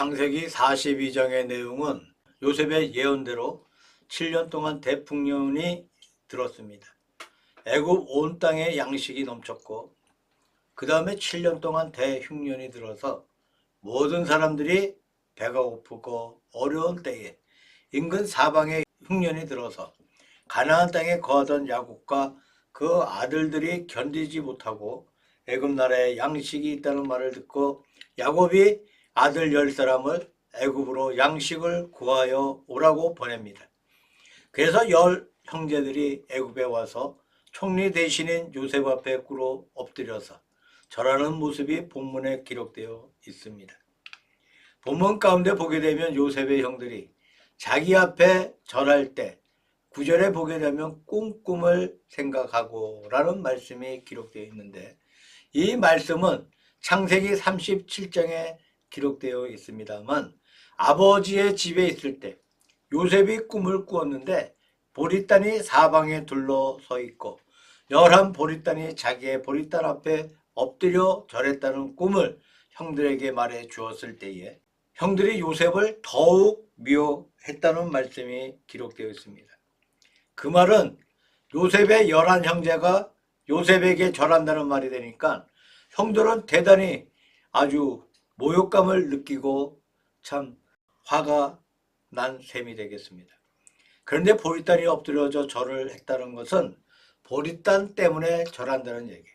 창세기 42장의 내용은 요셉의 예언대로 7년 동안 대풍년이 들었습니다. 애굽 온 땅에 양식이 넘쳤고 그 다음에 7년 동안 대흉년이 들어서 모든 사람들이 배가 고프고 어려운 때에 인근 사방에 흉년이 들어서 가나안 땅에 거하던 야곱과 그 아들들이 견디지 못하고 애굽 나라에 양식이 있다는 말을 듣고 야곱이 아들 열 사람을 애굽으로 양식을 구하여 오라고 보냅니다. 그래서 열 형제들이 애굽에 와서 총리 대신인 요셉 앞에 꿇어 엎드려서 절하는 모습이 본문에 기록되어 있습니다. 본문 가운데 보게 되면 요셉의 형들이 자기 앞에 절할 때 구절에 보게 되면 꿈꿈을 생각하고 라는 말씀이 기록되어 있는데 이 말씀은 창세기 37장에 기록되어 있습니다만 아버지의 집에 있을 때 요셉이 꿈을 꾸었는데 보리단이 사방에 둘러서 있고 열한 보리단이 자기의 보리단 앞에 엎드려 절했다는 꿈을 형들에게 말해 주었을 때에 형들이 요셉을 더욱 미워했다는 말씀이 기록되어 있습니다. 그 말은 요셉의 열한 형제가 요셉에게 절한다는 말이 되니까 형들은 대단히 아주 모욕감을 느끼고 참 화가 난 셈이 되겠습니다. 그런데 보리단이 엎드려져 절을 했다는 것은 보리단 때문에 절한다는 얘기.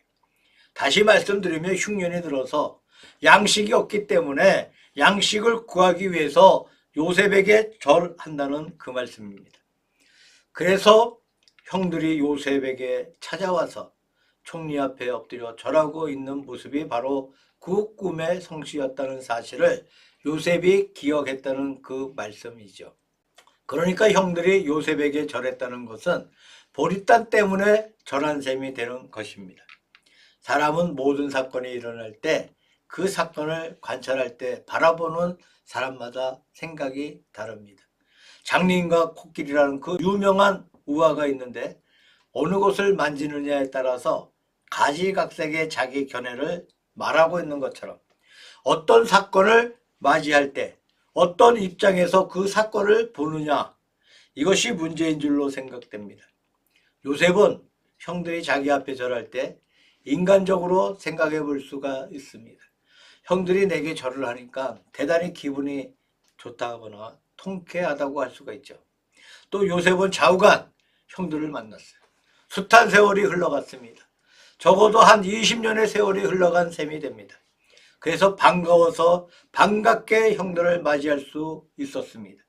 다시 말씀드리면 흉년이 들어서 양식이 없기 때문에 양식을 구하기 위해서 요셉에게 절한다는 그 말씀입니다. 그래서 형들이 요셉에게 찾아와서 총리 앞에 엎드려 절하고 있는 모습이 바로 그 꿈의 성취였다는 사실을 요셉이 기억했다는 그 말씀이죠. 그러니까 형들이 요셉에게 절했다는 것은 보리단 때문에 절한 셈이 되는 것입니다. 사람은 모든 사건이 일어날 때 그 사건을 관찰할 때 바라보는 사람마다 생각이 다릅니다. 장님과 코끼리라는 그 유명한 우화가 있는데 어느 곳을 만지느냐에 따라서 가지각색의 자기 견해를 말하고 있는 것처럼 어떤 사건을 맞이할 때 어떤 입장에서 그 사건을 보느냐 이것이 문제인 줄로 생각됩니다. 요셉은 형들이 자기 앞에 절할 때 인간적으로 생각해 볼 수가 있습니다. 형들이 내게 절을 하니까 대단히 기분이 좋다거나 통쾌하다고 할 수가 있죠. 또 요셉은 좌우간 형들을 만났어요. 숱한 세월이 흘러갔습니다. 적어도 한 20년의 세월이 흘러간 셈이 됩니다. 그래서 반가워서 반갑게 형들을 맞이할 수 있었습니다.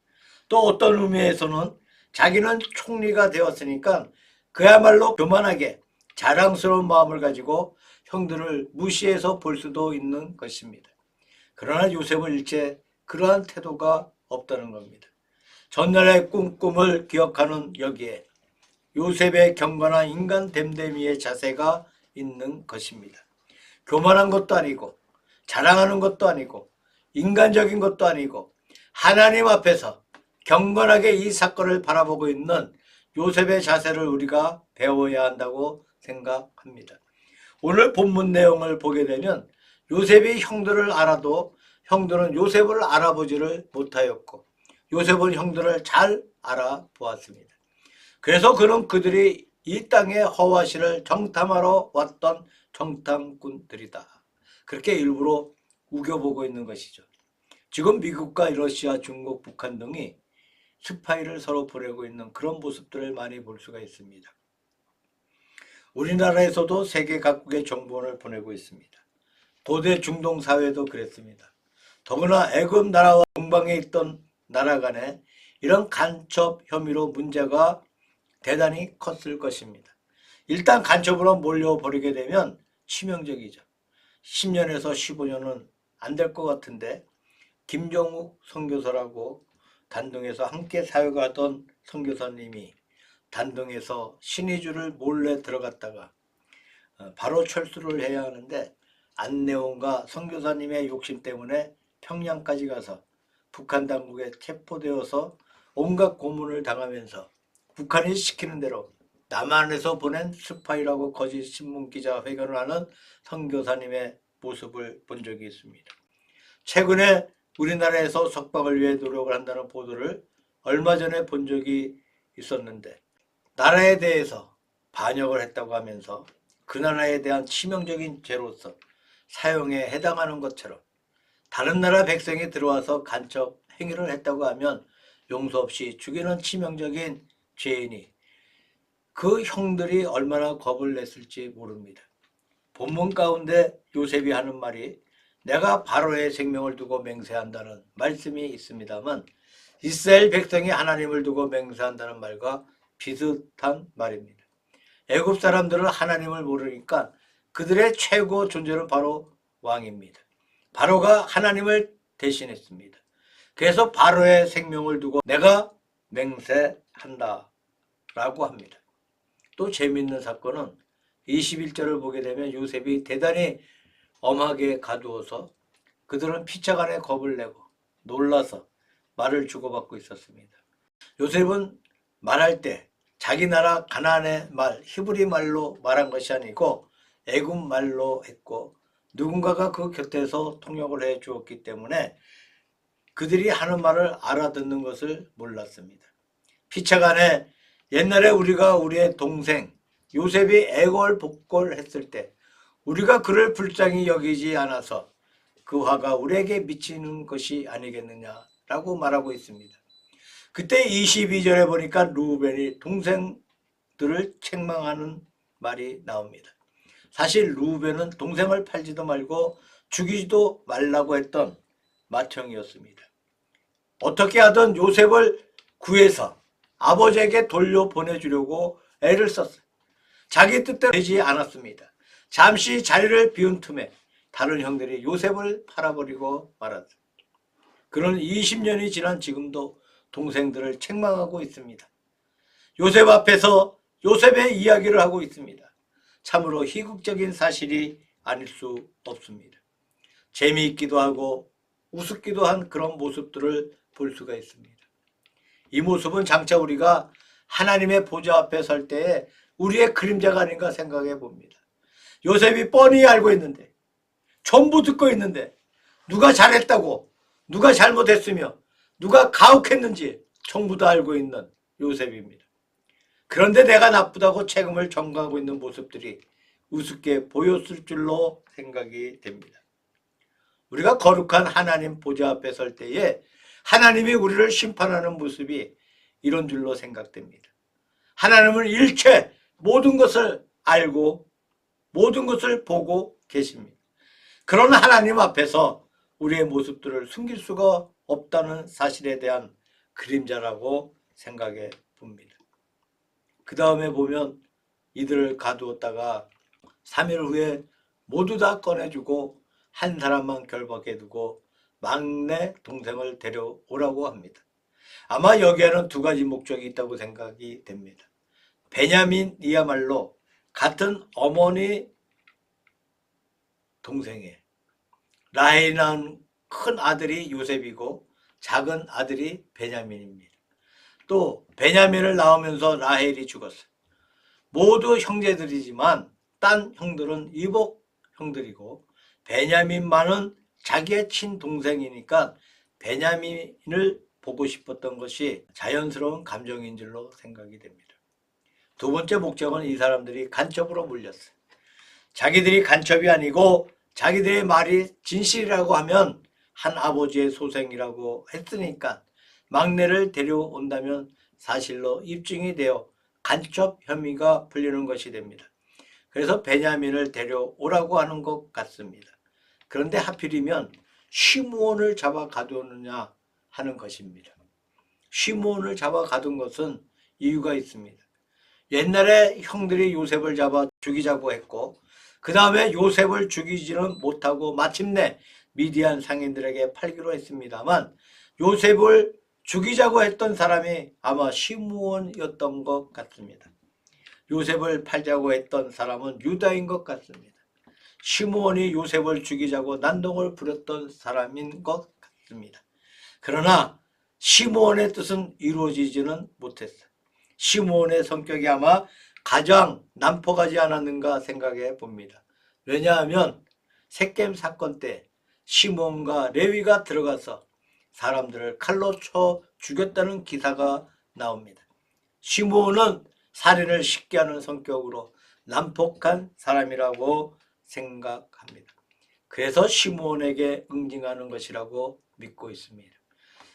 또 어떤 의미에서는 자기는 총리가 되었으니까 그야말로 교만하게 자랑스러운 마음을 가지고 형들을 무시해서 볼 수도 있는 것입니다. 그러나 요셉은 일체 그러한 태도가 없다는 겁니다. 전날의 꿈꿈을 기억하는 여기에 요셉의 경건한 인간 됨됨이의 자세가 있는 것입니다. 교만한 것도 아니고 자랑하는 것도 아니고 인간적인 것도 아니고 하나님 앞에서 경건하게 이 사건을 바라보고 있는 요셉의 자세를 우리가 배워야 한다고 생각합니다. 오늘 본문 내용을 보게 되면 요셉이 형들을 알아도 형들은 요셉을 알아보지를 못하였고 요셉은 형들을 잘 알아보았습니다. 그래서 그는 그들이 이 땅의 허와시를 정탐하러 왔던 정탐꾼들이다. 그렇게 일부러 우겨보고 있는 것이죠. 지금 미국과 러시아, 중국, 북한 등이 스파이를 서로 보내고 있는 그런 모습들을 많이 볼 수가 있습니다. 우리나라에서도 세계 각국의 정보원을 보내고 있습니다. 고대 중동 사회도 그랬습니다. 더구나 애굽 나라와 동방에 있던 나라 간에 이런 간첩 혐의로 문제가 대단히 컸을 것입니다. 일단 간첩으로 몰려버리게 되면 치명적이죠. 10년에서 15년은 안 될 것 같은데 김정욱 선교사라고 단동에서 함께 사역하던 선교사님이 단동에서 신의주를 몰래 들어갔다가 어, 바로 철수를 해야 하는데 안내원과 선교사님의 욕심 때문에 평양까지 가서 북한 당국에 체포되어서 온갖 고문을 당하면서 북한이 시키는 대로 남한에서 보낸 스파이라고 거짓 신문 기자 회견을 하는 선교사님의 모습을 본 적이 있습니다. 최근에 우리나라에서 석방을 위해 노력을 한다는 보도를 얼마 전에 본 적이 있었는데 나라에 대해서 반역을 했다고 하면서 그 나라에 대한 치명적인 죄로서 사용에 해당하는 것처럼 다른 나라 백성이 들어와서 간첩 행위를 했다고 하면 용서 없이 죽이는 치명적인 죄인이 그 형들이 얼마나 겁을 냈을지 모릅니다. 본문 가운데 요셉이 하는 말이 내가 바로의 생명을 두고 맹세한다는 말씀이 있습니다만 이스라엘 백성이 하나님을 두고 맹세한다는 말과 비슷한 말입니다. 애굽 사람들은 하나님을 모르니까 그들의 최고 존재는 바로 왕입니다. 바로가 하나님을 대신했습니다. 그래서 바로의 생명을 두고 내가 맹세 한다 라고 합니다. 또 재미있는 사건은 21절을 보게 되면 요셉이 대단히 엄하게 가두어서 그들은 피차간에 겁을 내고 놀라서 말을 주고받고 있었습니다. 요셉은 말할 때 자기 나라 가나안의 말 히브리 말로 말한 것이 아니고 애굽 말로 했고 누군가가 그 곁에서 통역을 해 주었기 때문에 그들이 하는 말을 알아듣는 것을 몰랐습니다. 피차간에 옛날에 우리가 우리의 동생 요셉이 애걸 복걸 했을 때 우리가 그를 불쌍히 여기지 않아서 그 화가 우리에게 미치는 것이 아니겠느냐라고 말하고 있습니다. 그때 22절에 보니까 루벤이 동생들을 책망하는 말이 나옵니다. 사실 루벤은 동생을 팔지도 말고 죽이지도 말라고 했던 맏형이었습니다. 어떻게 하든 요셉을 구해서 아버지에게 돌려보내주려고 애를 썼어요. 자기 뜻대로 되지 않았습니다. 잠시 자리를 비운 틈에 다른 형들이 요셉을 팔아버리고 말았습니다. 그는 20년이 지난 지금도 동생들을 책망하고 있습니다. 요셉 앞에서 요셉의 이야기를 하고 있습니다. 참으로 희극적인 사실이 아닐 수 없습니다. 재미있기도 하고 우습기도 한 그런 모습들을 볼 수가 있습니다. 이 모습은 장차 우리가 하나님의 보좌 앞에 설 때에 우리의 그림자가 아닌가 생각해 봅니다. 요셉이 뻔히 알고 있는데, 전부 듣고 있는데, 누가 잘했다고, 누가 잘못했으며, 누가 가혹했는지 전부 다 알고 있는 요셉입니다. 그런데 내가 나쁘다고 책임을 전가하고 있는 모습들이 우습게 보였을 줄로 생각이 됩니다. 우리가 거룩한 하나님 보좌 앞에 설 때에 하나님이 우리를 심판하는 모습이 이런 줄로 생각됩니다. 하나님은 일체 모든 것을 알고 모든 것을 보고 계십니다. 그런 하나님 앞에서 우리의 모습들을 숨길 수가 없다는 사실에 대한 그림자라고 생각해 봅니다. 그 다음에 보면 이들을 가두었다가 3일 후에 모두 다 꺼내주고 한 사람만 결박해 두고 막내 동생을 데려오라고 합니다. 아마 여기에는 두 가지 목적이 있다고 생각이 됩니다. 베냐민이야말로 같은 어머니 동생의 라헬이라는 큰 아들이 요셉이고 작은 아들이 베냐민입니다. 또 베냐민을 낳으면서 라헬이 죽었어요. 모두 형제들이지만 딴 형들은 이복 형들이고 베냐민만은 자기의 친동생이니까 베냐민을 보고 싶었던 것이 자연스러운 감정인 줄로 생각이 됩니다. 두 번째 목적은 이 사람들이 간첩으로 물렸어요. 자기들이 간첩이 아니고 자기들의 말이 진실이라고 하면 한 아버지의 소생이라고 했으니까 막내를 데려온다면 사실로 입증이 되어 간첩 혐의가 풀리는 것이 됩니다. 그래서 베냐민을 데려오라고 하는 것 같습니다. 그런데 하필이면 시므온을 잡아 가두느냐 하는 것입니다. 시므온을 잡아 가둔 것은 이유가 있습니다. 옛날에 형들이 요셉을 잡아 죽이자고 했고 그 다음에 요셉을 죽이지는 못하고 마침내 미디안 상인들에게 팔기로 했습니다만 요셉을 죽이자고 했던 사람이 아마 시므온이었던 것 같습니다. 요셉을 팔자고 했던 사람은 유다인 것 같습니다. 시므온이 요셉을 죽이자고 난동을 부렸던 사람인 것 같습니다. 그러나 시므온의 뜻은 이루어지지는 못했어요. 시므온의 성격이 아마 가장 난폭하지 않았는가 생각해 봅니다. 왜냐하면 색겜 사건 때 시몬과 레위가 들어가서 사람들을 칼로 쳐 죽였다는 기사가 나옵니다. 시므온은 살인을 쉽게 하는 성격으로 난폭한 사람이라고 생각합니다. 그래서 시므온에게 응징하는 것이라고 믿고 있습니다.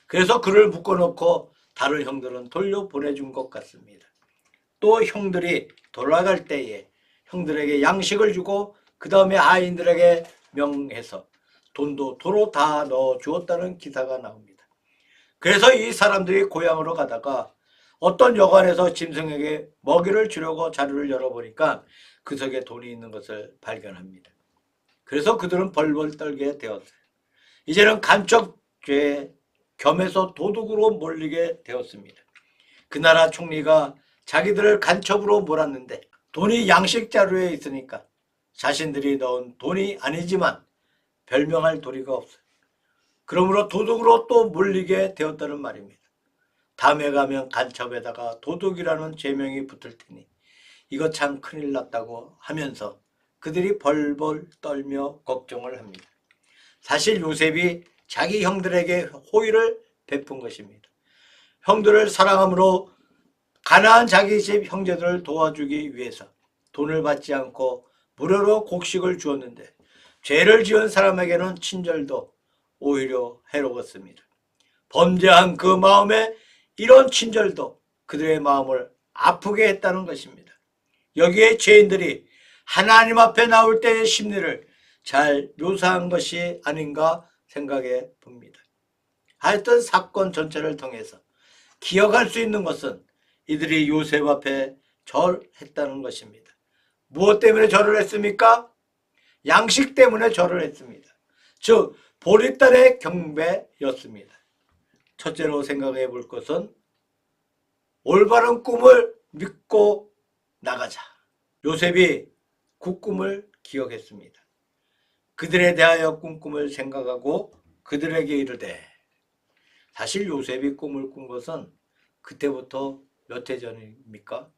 그래서 그를 묶어놓고 다른 형들은 돌려보내준 것 같습니다. 또 형들이 돌아갈 때에 형들에게 양식을 주고 그 다음에 아이들에게 명해서 돈도 도로 다 넣어 주었다는 기사가 나옵니다. 그래서 이 사람들이 고향으로 가다가 어떤 여관에서 짐승에게 먹이를 주려고 자루를 열어보니까 그 속에 돈이 있는 것을 발견합니다. 그래서 그들은 벌벌 떨게 되었어요. 이제는 간첩 죄 겸해서 도둑으로 몰리게 되었습니다. 그 나라 총리가 자기들을 간첩으로 몰았는데 돈이 양식 자루에 있으니까 자신들이 넣은 돈이 아니지만 별명할 도리가 없어요. 그러므로 도둑으로 또 몰리게 되었다는 말입니다. 다음에 가면 간첩에다가 도둑이라는 죄명이 붙을 테니 이거 참 큰일 났다고 하면서 그들이 벌벌 떨며 걱정을 합니다. 사실 요셉이 자기 형들에게 호의를 베푼 것입니다. 형들을 사랑함으로 가나안 자기 집 형제들을 도와주기 위해서 돈을 받지 않고 무료로 곡식을 주었는데 죄를 지은 사람에게는 친절도 오히려 해로웠습니다. 범죄한 그 마음에 이런 친절도 그들의 마음을 아프게 했다는 것입니다. 여기에 죄인들이 하나님 앞에 나올 때의 심리를 잘 묘사한 것이 아닌가 생각해 봅니다. 하여튼 사건 전체를 통해서 기억할 수 있는 것은 이들이 요셉 앞에 절했다는 것입니다. 무엇 때문에 절을 했습니까? 양식 때문에 절을 했습니다. 즉 보리딸의 경배였습니다. 첫째로 생각해 볼 것은 올바른 꿈을 믿고 나가자. 요셉이 그 꿈을 기억했습니다. 그들에 대하여 꿈꿈을 생각하고 그들에게 이르되 사실 요셉이 꿈을 꾼 것은 그때부터 몇 해 전입니까?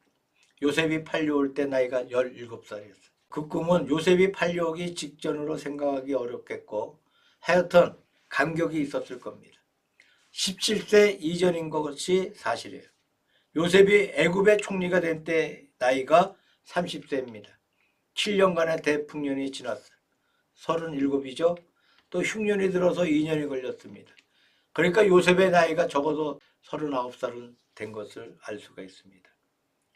요셉이 팔려올 때 나이가 17살이었어요. 그 꿈은 요셉이 팔려오기 직전으로 생각하기 어렵겠고 하여튼 감격이 있었을 겁니다. 17세 이전인 것이 사실이에요. 요셉이 애굽의 총리가 된 때 나이가 30세입니다. 7년간의 대풍년이 지났어요. 37이죠. 또 흉년이 들어서 2년이 걸렸습니다. 그러니까 요셉의 나이가 적어도 39살은 된 것을 알 수가 있습니다.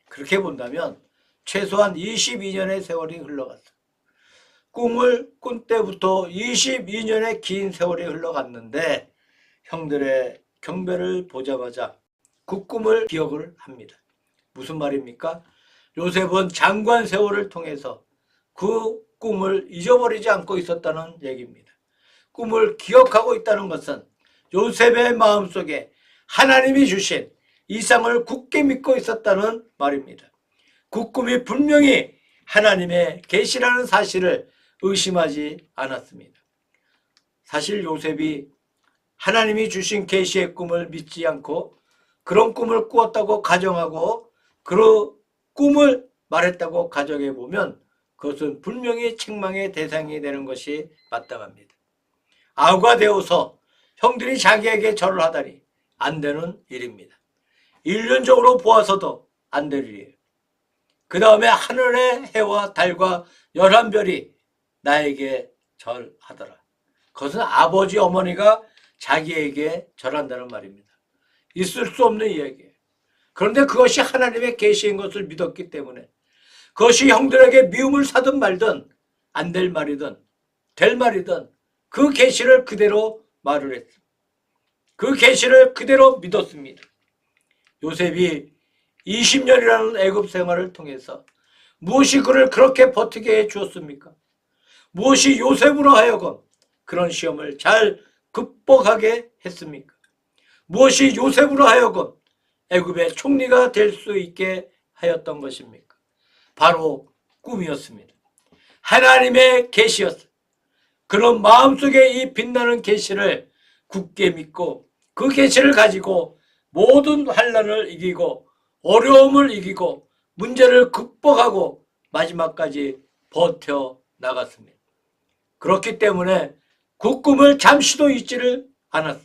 그렇게 본다면 최소한 22년의 세월이 흘러갔어요. 꿈을 꾼 때부터 22년의 긴 세월이 흘러갔는데 형들의 경배를 보자마자 그 꿈을 기억을 합니다. 무슨 말입니까? 요셉은 장관 세월을 통해서 그 꿈을 잊어버리지 않고 있었다는 얘기입니다. 꿈을 기억하고 있다는 것은 요셉의 마음속에 하나님이 주신 이상을 굳게 믿고 있었다는 말입니다. 그 꿈이 분명히 하나님의 계시라는 사실을 의심하지 않았습니다. 사실 요셉이 하나님이 주신 계시의 꿈을 믿지 않고 그런 꿈을 꾸었다고 가정하고 그 꿈을 말했다고 가정해 보면 그것은 분명히 책망의 대상이 되는 것이 마땅합니다. 아우가 되어서 형들이 자기에게 절을 하다니 안 되는 일입니다. 일륜적으로 보아서도 안 될 일이에요. 그 다음에 하늘의 해와 달과 열한 별이 나에게 절하더라. 그것은 아버지 어머니가 자기에게 절한다는 말입니다. 있을 수 없는 이야기예요. 그런데 그것이 하나님의 계시인 것을 믿었기 때문에 그것이 형들에게 미움을 사든 말든 안 될 말이든 될 말이든 그 계시를 그대로 말을 했습니다. 그 계시를 그대로 믿었습니다. 요셉이 20년이라는 애굽 생활을 통해서 무엇이 그를 그렇게 버티게 해 주었습니까? 무엇이 요셉으로 하여금 그런 시험을 잘 극복하게 했습니까? 무엇이 요셉으로 하여금 애굽의 총리가 될 수 있게 하였던 것입니까? 바로 꿈이었습니다. 하나님의 계시였어요. 그런 마음속에 이 빛나는 계시를 굳게 믿고 그 계시를 가지고 모든 환란을 이기고 어려움을 이기고 문제를 극복하고 마지막까지 버텨 나갔습니다. 그렇기 때문에 그 꿈을 잠시도 잊지를 않았어요.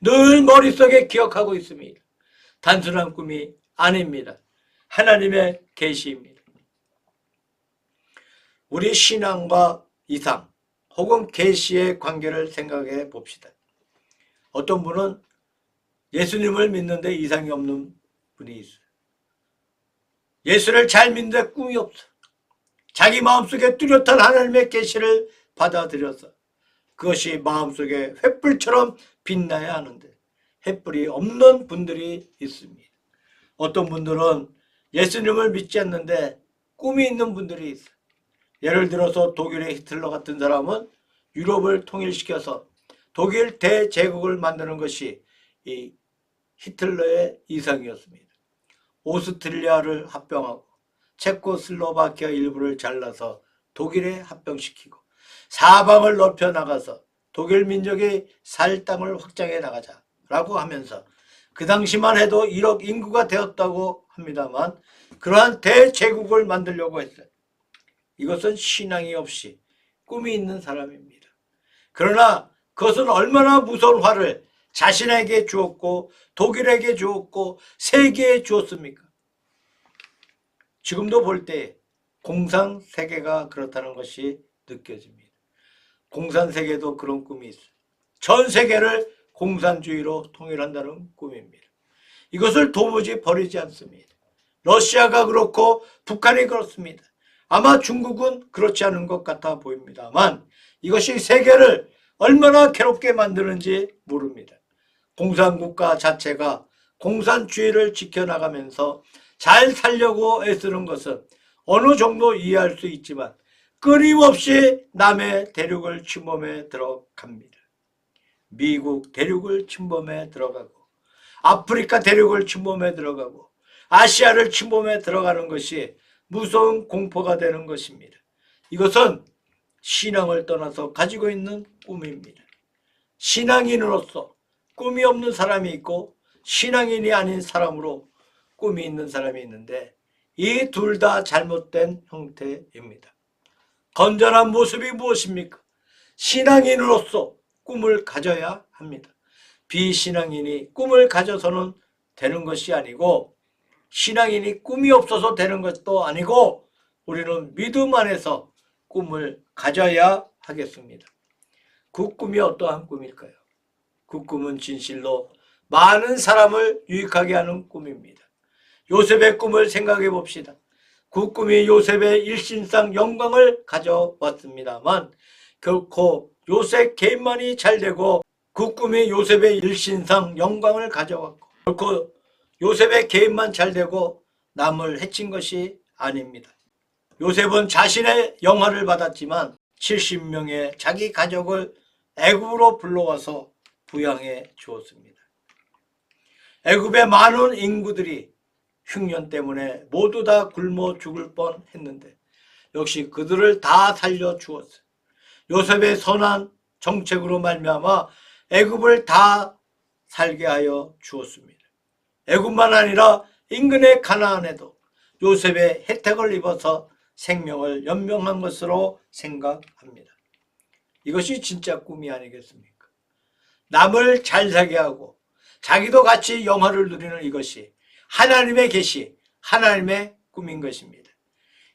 늘 머릿속에 기억하고 있습니다. 단순한 꿈이 아닙니다. 하나님의 계시입니다. 우리 신앙과 이상 혹은 계시의 관계를 생각해 봅시다. 어떤 분은 예수님을 믿는데 이상이 없는 분이 있어요. 예수를 잘 믿는데 꿈이 없어. 자기 마음속에 뚜렷한 하나님의 계시를 받아들여서 그것이 마음속에 횃불처럼 빛나야 하는데 횃불이 없는 분들이 있습니다. 어떤 분들은 예수님을 믿지 않는데 꿈이 있는 분들이 있어요. 예를 들어서 독일의 히틀러 같은 사람은 유럽을 통일시켜서 독일 대제국을 만드는 것이 이 히틀러의 이상이었습니다. 오스트리아를 합병하고 체코슬로바키아 일부를 잘라서 독일에 합병시키고 사방을 넓혀 나가서 독일 민족이 살 땅을 확장해 나가자 라고 하면서 그 당시만 해도 1억 인구가 되었다고 합니다만 그러한 대제국을 만들려고 했어요. 이것은 신앙이 없이 꿈이 있는 사람입니다. 그러나 그것은 얼마나 무서운 화를 자신에게 주었고 독일에게 주었고 세계에 주었습니까? 지금도 볼 때 공산 세계가 그렇다는 것이 느껴집니다. 공산 세계도 그런 꿈이 있어요. 전 세계를 공산주의로 통일한다는 꿈입니다. 이것을 도무지 버리지 않습니다. 러시아가 그렇고 북한이 그렇습니다. 아마 중국은 그렇지 않은 것 같아 보입니다만 이것이 세계를 얼마나 괴롭게 만드는지 모릅니다. 공산국가 자체가 공산주의를 지켜나가면서 잘 살려고 애쓰는 것은 어느 정도 이해할 수 있지만 끊임없이 남의 대륙을 침범해 들어갑니다. 미국 대륙을 침범해 들어가고 아프리카 대륙을 침범해 들어가고 아시아를 침범해 들어가는 것이 무서운 공포가 되는 것입니다. 이것은 신앙을 떠나서 가지고 있는 꿈입니다. 신앙인으로서 꿈이 없는 사람이 있고 신앙인이 아닌 사람으로 꿈이 있는 사람이 있는데 이 둘 다 잘못된 형태입니다. 건전한 모습이 무엇입니까? 신앙인으로서 꿈을 가져야 합니다. 비신앙인이 꿈을 가져서는 되는 것이 아니고 신앙인이 꿈이 없어서 되는 것도 아니고 우리는 믿음 안에서 꿈을 가져야 하겠습니다. 그 꿈이 어떠한 꿈일까요? 그 꿈은 진실로 많은 사람을 유익하게 하는 꿈입니다. 요셉의 꿈을 생각해 봅시다. 그 꿈이 요셉의 일신상 영광을 가져왔습니다만 결코 요셉 개인만이 잘 되고 그 꿈이 요셉의 일신상 영광을 가져왔고 결코 요셉의 개인만 잘 되고 남을 해친 것이 아닙니다. 요셉은 자신의 영화를 받았지만 70명의 자기 가족을 애굽으로 불러와서 부양해 주었습니다. 애굽의 많은 인구들이 흉년 때문에 모두 다 굶어 죽을 뻔 했는데 역시 그들을 다 살려 주었어요. 요셉의 선한 정책으로 말미암아 애굽을 다 살게 하여 주었습니다. 애굽만 아니라 인근의 가나안에도 요셉의 혜택을 입어서 생명을 연명한 것으로 생각합니다. 이것이 진짜 꿈이 아니겠습니까? 남을 잘 살게 하고 자기도 같이 영화를 누리는 이것이 하나님의 계시, 하나님의 꿈인 것입니다.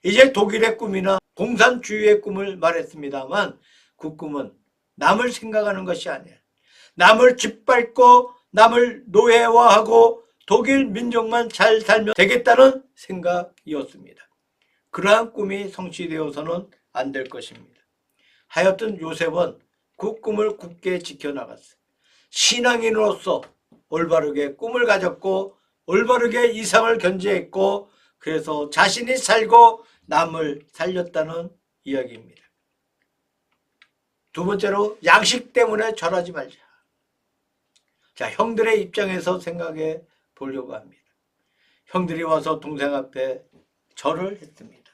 이제 독일의 꿈이나 공산주의의 꿈을 말했습니다만 그 꿈은 남을 생각하는 것이 아니야. 남을 짓밟고 남을 노예화하고 독일 민족만 잘 살면 되겠다는 생각이었습니다. 그러한 꿈이 성취되어서는 안 될 것입니다. 하여튼 요셉은 그 꿈을 굳게 지켜나갔어요. 신앙인으로서 올바르게 꿈을 가졌고 올바르게 이상을 견제했고 그래서 자신이 살고 남을 살렸다는 이야기입니다. 두 번째로 양식 때문에 절하지 말자. 자, 형들의 입장에서 생각해 보려고 합니다. 형들이 와서 동생 앞에 절을 했습니다.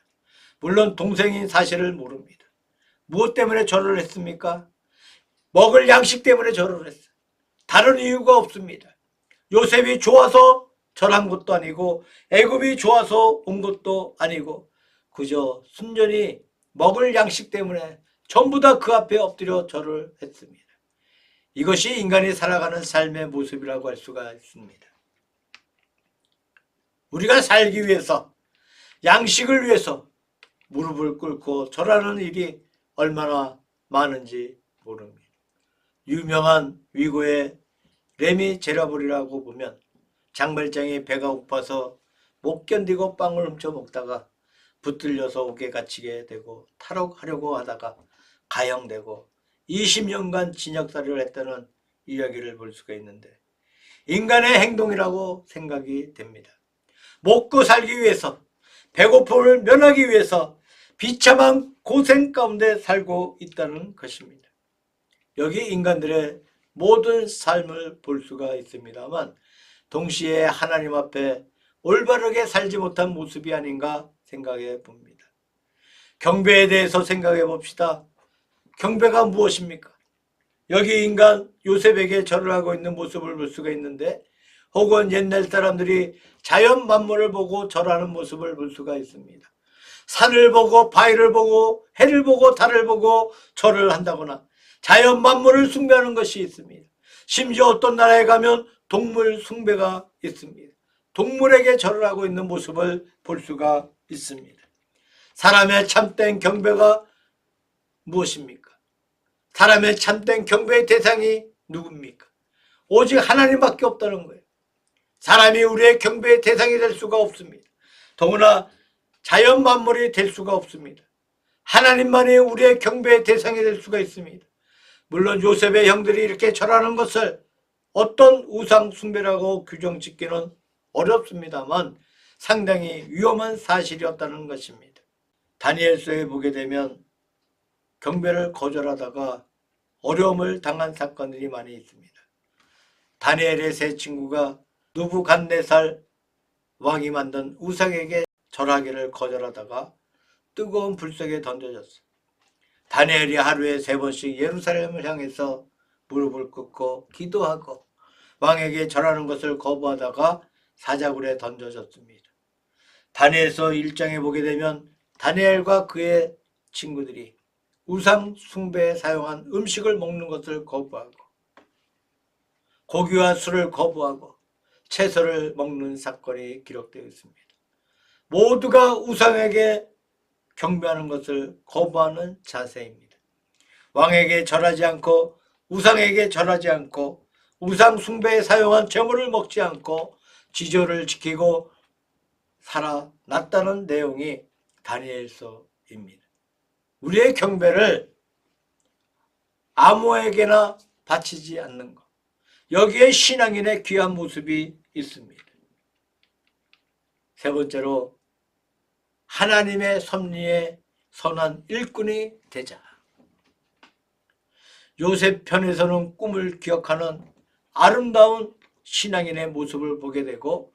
물론 동생인 사실을 모릅니다. 무엇 때문에 절을 했습니까? 먹을 양식 때문에 절을 했어요. 다른 이유가 없습니다. 요셉이 좋아서 절한 것도 아니고 애굽이 좋아서 온 것도 아니고 그저 순전히 먹을 양식 때문에 전부 다 그 앞에 엎드려 절을 했습니다. 이것이 인간이 살아가는 삶의 모습이라고 할 수가 있습니다. 우리가 살기 위해서 양식을 위해서 무릎을 꿇고 절하는 일이 얼마나 많은지 모릅니다. 유명한 위고의 레미 제라블이라고 보면 장발장이 배가 고파서 못 견디고 빵을 훔쳐 먹다가 붙들려서 옥에 갇히게 되고 탈옥하려고 하다가 가형되고 20년간 진역살이를 했다는 이야기를 볼 수가 있는데 인간의 행동이라고 생각이 됩니다. 먹고 살기 위해서 배고픔을 면하기 위해서 비참한 고생 가운데 살고 있다는 것입니다. 여기 인간들의 모든 삶을 볼 수가 있습니다만 동시에 하나님 앞에 올바르게 살지 못한 모습이 아닌가 생각해 봅니다. 경배에 대해서 생각해 봅시다. 경배가 무엇입니까? 여기 인간 요셉에게 절을 하고 있는 모습을 볼 수가 있는데 혹은 옛날 사람들이 자연 만물을 보고 절하는 모습을 볼 수가 있습니다. 산을 보고 바위를 보고 해를 보고 달을 보고 절을 한다거나 자연 만물을 숭배하는 것이 있습니다. 심지어 어떤 나라에 가면 동물 숭배가 있습니다. 동물에게 절을 하고 있는 모습을 볼 수가 있습니다. 사람의 참된 경배가 무엇입니까? 사람의 참된 경배의 대상이 누굽니까? 오직 하나님밖에 없다는 거예요. 사람이 우리의 경배의 대상이 될 수가 없습니다. 더구나 자연 만물이 될 수가 없습니다. 하나님만이 우리의 경배의 대상이 될 수가 있습니다. 물론 요셉의 형들이 이렇게 절하는 것을 어떤 우상 숭배라고 규정 짓기는 어렵습니다만 상당히 위험한 사실이었다는 것입니다. 다니엘서에 보게 되면 경배를 거절하다가 어려움을 당한 사건들이 많이 있습니다. 다니엘의 세 친구가 누부갓네살 왕이 만든 우상에게 절하기를 거절하다가 뜨거운 불 속에 던져졌어요. 다니엘이 하루에 세 번씩 예루살렘을 향해서 무릎을 꿇고 기도하고 왕에게 절하는 것을 거부하다가 사자굴에 던져졌습니다. 다니엘서 1장에 보게 되면 다니엘과 그의 친구들이 우상 숭배에 사용한 음식을 먹는 것을 거부하고 고기와 술을 거부하고 채소를 먹는 사건이 기록되어 있습니다. 모두가 우상에게 경배하는 것을 거부하는 자세입니다. 왕에게 절하지 않고 우상에게 절하지 않고 우상 숭배에 사용한 재물을 먹지 않고 지조를 지키고 살아났다는 내용이 다니엘서입니다. 우리의 경배를 아무에게나 바치지 않는 것. 여기에 신앙인의 귀한 모습이 있습니다. 세 번째로 하나님의 섭리에 선한 일꾼이 되자. 요셉 편에서는 꿈을 기억하는 아름다운 신앙인의 모습을 보게 되고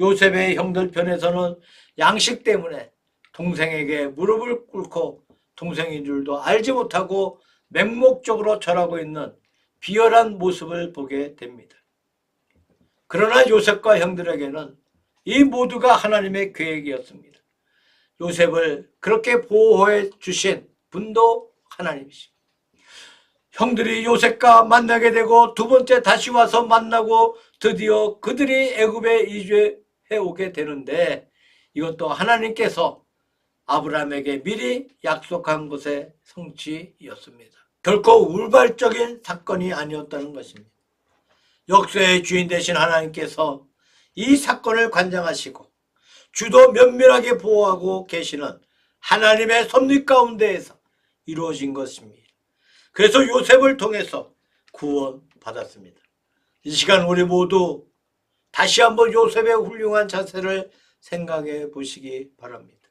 요셉의 형들 편에서는 양식 때문에 동생에게 무릎을 꿇고 동생인 줄도 알지 못하고 맹목적으로 절하고 있는 비열한 모습을 보게 됩니다. 그러나 요셉과 형들에게는 이 모두가 하나님의 계획이었습니다. 요셉을 그렇게 보호해 주신 분도 하나님이십니다. 형들이 요셉과 만나게 되고 두 번째 다시 와서 만나고 드디어 그들이 애굽에 이주해 오게 되는데 이것도 하나님께서 아브라함에게 미리 약속한 것의 성취였습니다. 결코 울발적인 사건이 아니었다는 것입니다. 역사의 주인 되신 하나님께서 이 사건을 관장하시고 주도 면밀하게 보호하고 계시는 하나님의 섭리 가운데에서 이루어진 것입니다. 그래서 요셉을 통해서 구원받았습니다. 이 시간 우리 모두 다시 한번 요셉의 훌륭한 자세를 생각해 보시기 바랍니다.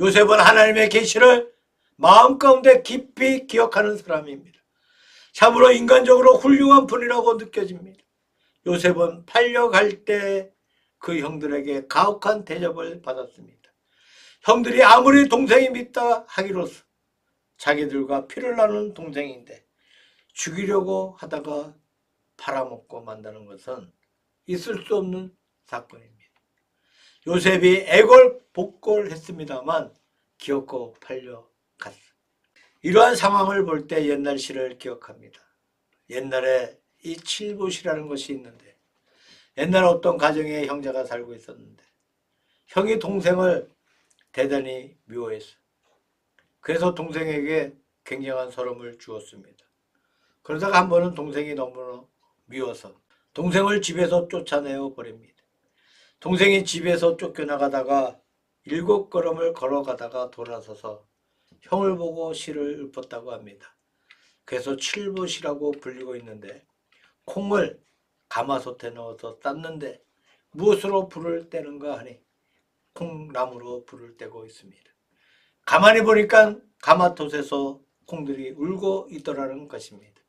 요셉은 하나님의 계시를 마음 가운데 깊이 기억하는 사람입니다. 참으로 인간적으로 훌륭한 분이라고 느껴집니다. 요셉은 팔려갈 때 그 형들에게 가혹한 대접을 받았습니다. 형들이 아무리 동생이 믿다 하기로서 자기들과 피를 나눈 동생인데 죽이려고 하다가 팔아먹고 만다는 것은 있을 수 없는 사건입니다. 요셉이 애걸복걸했습니다만 기었고 팔려갔어. 이러한 상황을 볼 때 옛날 시를 기억합니다. 옛날에 이 칠봇이라는 것이 있는데 옛날 어떤 가정에 형제가 살고 있었는데 형이 동생을 대단히 미워했어. 그래서 동생에게 굉장한 서름을 주었습니다. 그러다가 한 번은 동생이 너무 미워서 동생을 집에서 쫓아내어 버립니다. 동생이 집에서 쫓겨나가다가 일곱 걸음을 걸어가다가 돌아서서 형을 보고 시를 읊었다고 합니다. 그래서 칠봇이라고 불리고 있는데 콩을 가마솥에 넣어서 땄는데 무엇으로 불을 떼는가 하니 콩나무로 불을 떼고 있습니다. 가만히 보니까 가마솥에서 콩들이 울고 있더라는 것입니다.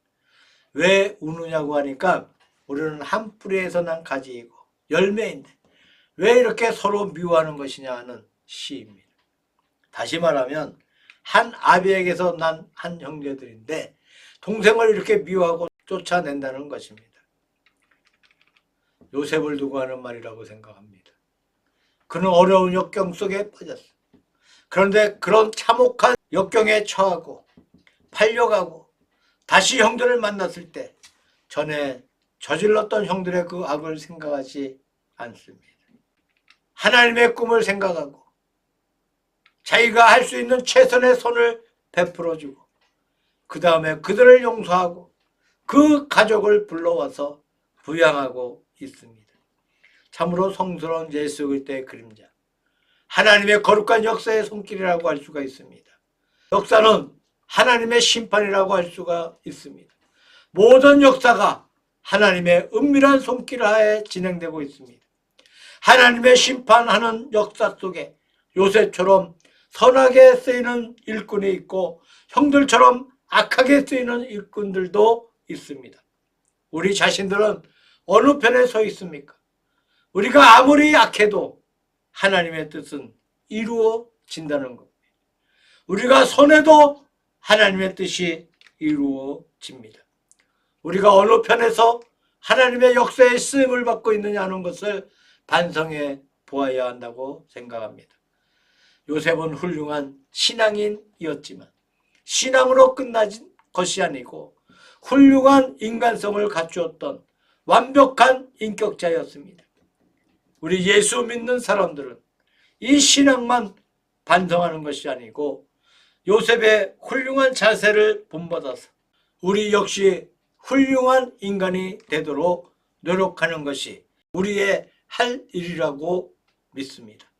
왜 우느냐고 하니까 우리는 한 뿌리에서 난 가지이고 열매인데 왜 이렇게 서로 미워하는 것이냐 하는 시입니다. 다시 말하면 한 아비에게서 난 한 형제들인데 동생을 이렇게 미워하고 쫓아낸다는 것입니다. 요셉을 두고 하는 말이라고 생각합니다. 그는 어려운 역경 속에 빠졌어. 그런데 그런 참혹한 역경에 처하고 팔려가고 다시 형들을 만났을 때 전에 저질렀던 형들의 그 악을 생각하지 않습니다. 하나님의 꿈을 생각하고 자기가 할 수 있는 최선의 손을 베풀어주고 그 다음에 그들을 용서하고 그 가족을 불러와서 부양하고 있습니다. 참으로 성스러운 예수 그리스도의 그림자 하나님의 거룩한 역사의 손길이라고 할 수가 있습니다. 역사는 하나님의 심판이라고 할 수가 있습니다. 모든 역사가 하나님의 은밀한 손길 하에 진행되고 있습니다. 하나님의 심판하는 역사 속에 요셉처럼 선하게 쓰이는 일꾼이 있고 형들처럼 악하게 쓰이는 일꾼들도 있습니다. 우리 자신들은 어느 편에 서 있습니까? 우리가 아무리 약해도 하나님의 뜻은 이루어진다는 겁니다. 우리가 손해도 하나님의 뜻이 이루어집니다. 우리가 어느 편에서 하나님의 역사의 쓰임을 받고 있느냐 하는 것을 반성해 보아야 한다고 생각합니다. 요셉은 훌륭한 신앙인이었지만 신앙으로 끝나진 것이 아니고 훌륭한 인간성을 갖추었던 완벽한 인격자였습니다. 우리 예수 믿는 사람들은 이 신앙만 반성하는 것이 아니고 요셉의 훌륭한 자세를 본받아서 우리 역시 훌륭한 인간이 되도록 노력하는 것이 우리의 할 일이라고 믿습니다.